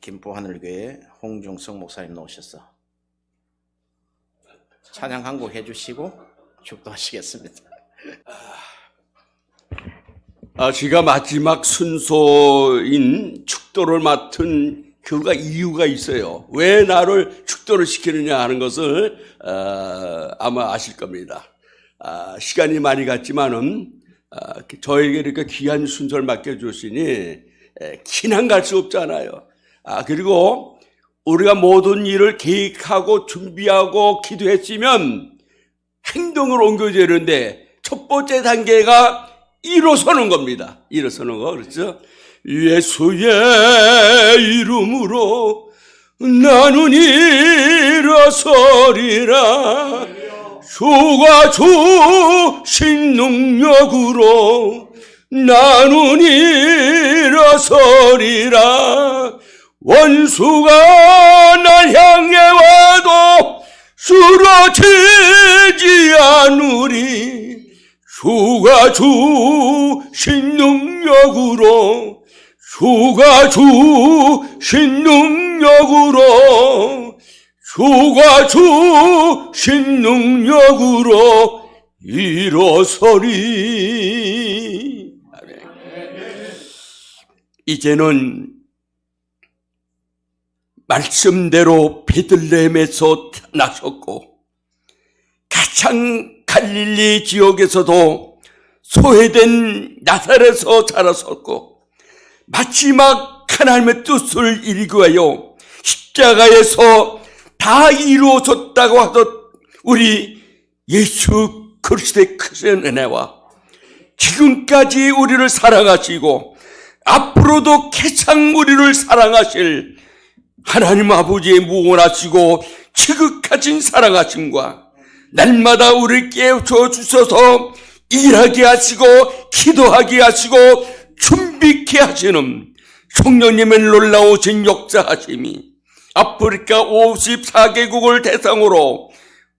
김포 하늘교회 홍중성 목사님 나오셨어. 찬양 한 곡 해주시고 축도하시겠습니다. 아, 제가 마지막 순서인 축도를 맡은 그가 이유가 있어요. 왜 나를 축도를 시키느냐 하는 것을 어, 아마 아실 겁니다. 아, 시간이 많이 갔지만은 아, 저에게 이렇게 귀한 순서를 맡겨주시니 에, 기난 갈 수 없잖아요. 아, 그리고 우리가 모든 일을 계획하고 준비하고 기도했으면 행동을 옮겨줘야 되는데 첫 번째 단계가 일어서는 겁니다. 일어서는 거 그렇죠? 예수의 이름으로 나는 일어서리라 주가 주신 능력으로 나는 일어서리라 원수가 날 향해 와도 쓰러지지 않으리 주가 주신 능력으로 주가 주신 능력으로 주가 주신 능력으로 일어서리. 이제는 말씀대로 베들레헴에서 나셨고 가장 갈릴리 지역에서도 소외된 나사렛에서 자랐었고 마지막 하나님의 뜻을 이루고하여 십자가에서 다 이루어졌다고 하던 우리 예수 그리스도의 크신 은혜와 지금까지 우리를 사랑하시고 앞으로도 가장 우리를 사랑하실 하나님 아버지의 무원하시고 지극하신 사랑하심과 날마다 우리를 깨우쳐 주셔서 일하게 하시고 기도하게 하시고 준비케 하시는 성령님의 놀라우신 역사하심이 아프리카 54개국을 대상으로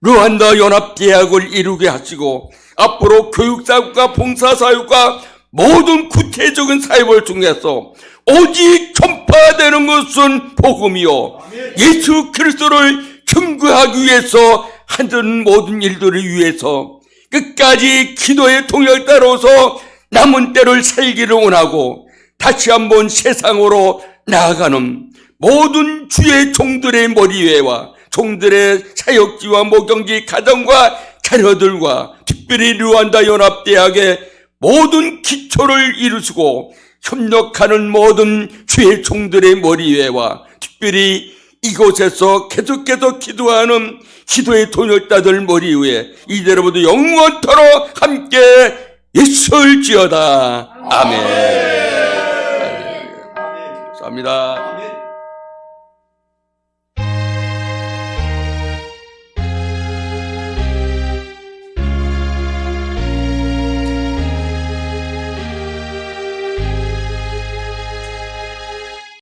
르완다 연합대학을 이루게 하시고 앞으로 교육사육과 봉사사육과 모든 구체적인 사역을 통해서 오직 전파되는 것은 복음이요. 예수 그리스도를 경구하기 위해서 하는 모든 일들을 위해서 끝까지 기도의 통역 따라서 남은 때를 살기를 원하고 다시 한번 세상으로 나아가는 모든 주의 종들의 머리 위에와 종들의 사역지와 목경지 가정과 자녀들과 특별히 르완다 연합대학의 모든 기초를 이루시고 협력하는 모든 주의 종들의 머리 위에와 특별히 이곳에서 계속해서 기도하는 기도의 통역자들 머리 위에 이제로부터 영원토록 함께 있을지어다. 아멘. 감사합니다.